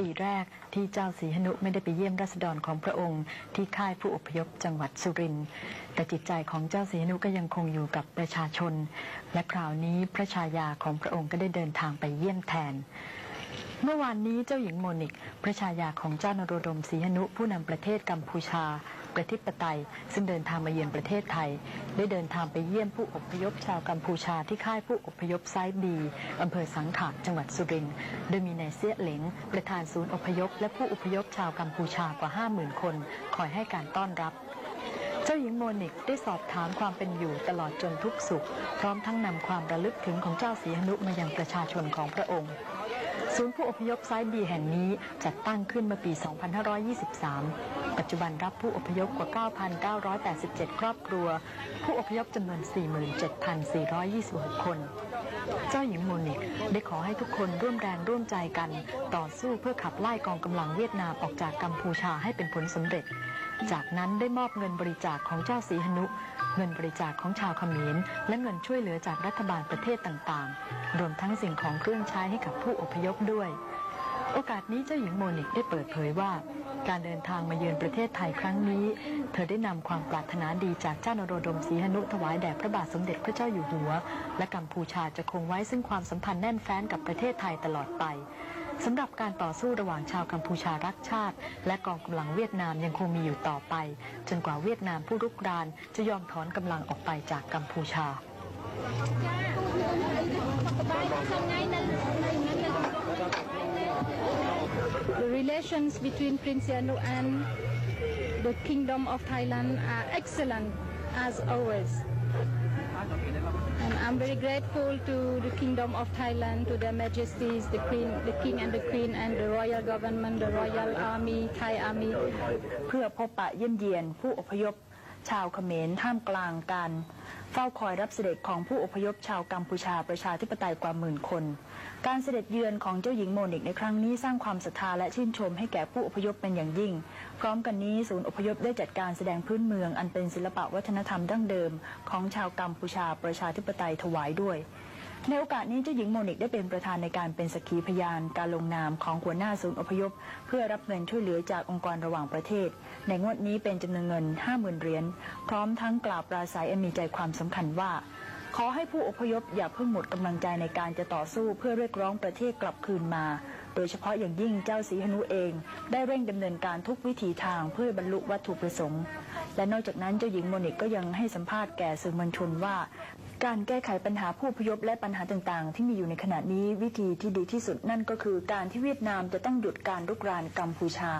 ปีแรกที่เจ้าสีหนุไม่ได้ไปเยี่ยมราษฎรของพระองค์ ที่ค่ายผู้อพยพจังหวัดสุรินทร์แต่จิตใจของเจ้าสีหนุก็ยังคงอยู่กับประชาชน และคราวนี้พระชายาของพระองค์ก็ได้เดินทางไปเยี่ยมแทน เมื่อวานนี้เจ้าหญิงโมนิก พระชายาของเจ้านโรดมศรีหนุผู้นำประเทศกัมพูชา ประทิปไตย ซึ่งเดินทางมาเยือนประเทศไทย ได้เดินทางไปเยี่ยมผู้อพยพชาวกัมพูชาที่ค่ายผู้อพยพไซบีอำเภอสังขะจังหวัดสุรินทร์โดยมีนายเสียเหลงประธานศูนย์อพยพ และผู้อพยพชาวกัมพูชากว่า 50,000 คน คอยให้การต้อนรับเจ้าหญิงโมนิกได้สอบถามความเป็นอยู่ตลอดจนทุกสุข พร้อมทั้งนำความระลึกถึงของเจ้าสีหนุมายังประชาชนของพระองค์ ศูนย์ผู้อพยพไซบีแห่งนี้จัดตั้งขึ้นเมื่อปี 2523 ปัจจุบันรับผู้อพยพกว่า 9,987 ครอบครัว ผู้อพยพจำนวน 47,426 คน เจ้าหญิงโมนิกได้ขอให้ทุกคนร่วมแรงร่วมใจกัน ต่อสู้เพื่อขับไล่กองกำลังเวียดนามออกจากกัมพูชาให้เป็นผลสำเร็จ จากนั้นได้มอบเงินบริจาคของเจ้าสีหนุ เงินบริจาคของชาวเขมรและเงินช่วยเหลือจากรัฐบาลประเทศต่างๆ รวมทั้งสิ่งของเครื่องใช้ให้กับผู้อพยพด้วย โอกาสนี้เจ้าหญิงโมนิกได้เปิดเผยว่า การเดินทางมาเยือนประเทศไทยครั้งนี้ เธอได้นำความปรารถนาดีจากเจ้านโรดมศรีหนุถวายแด่พระบาทสมเด็จพระเจ้าอยู่หัว และกัมพูชาจะคงไว้ซึ่งความสัมพันธ์แน่นแฟ้นกับประเทศไทยตลอดไป สำหรับการต่อสู้ระหว่างชาวกัมพูชารักชาติ และกองกำลังเวียดนามยังคงมีอยู่ต่อไป จนกว่าเวียดนามผู้รุกรานจะยอมถอนกำลังออกไปจากกัมพูชา The relations between Prince Yanu and the Kingdom of Thailand are excellent as always. And I'm very grateful to the Kingdom of Thailand, to their majesties, the Queen, the King and the Queen, and the royal government, the royal army, Thai army. เพื่อพบปะเยี่ยมเยียนผู้อพยพ ชาวเขมรท่ามกลางการเฝ้าคอยรับเสด็จของผู้อพยพชาวกัมพูชาประชาธิปไตยกว่าหมื่นคน การเสด็จเยือนของเจ้าหญิงโมนิกในครั้งนี้สร้างความศรัทธาและชื่นชมให้แก่ผู้อพยพเป็นอย่างยิ่ง พร้อมกันนี้ศูนย์อพยพได้จัดการแสดงพื้นเมืองอันเป็นศิลปะวัฒนธรรมดั้งเดิม ของชาวกัมพูชาประชาธิปไตยถวายด้วย ในโอกาสนี้เจ้าหญิงโมนิกได้เป็นประธานในการเป็นสักขีพยานการลงนามของหัวหน้าศูนย์อพยพ เพื่อรับเงินช่วยเหลือจากองค์กรระหว่างประเทศ ในงวดนี้เป็นจำนวนเงิน 50,000เหรียญพร้อมทั้งกล่าวปราศัยอันมีใจความสำคัญว่า ขอให้ผู้อพยพอย่าเพิ่งหมดกำลังใจในการจะต่อสู้เพื่อเรียกร้องประเทศกลับคืนมา โดยเฉพาะอย่างยิ่งเจ้าสีหนุเอง ได้เร่งดำเนินการทุกวิถีทางเพื่อบรรลุวัตถุประสงค์และนอกจากนั้นเจ้าหญิงโมนิกก็ยังให้สัมภาษณ์แก่สื่อมวลชนว่า การแก้ไขปัญหาผู้พยพและปัญหาต่างๆ ที่มีอยู่ในขณะนี้วิธีที่ดีที่สุดนั่นก็คือการที่เวียดนามจะต้องหยุดการรุกรานกัมพูชา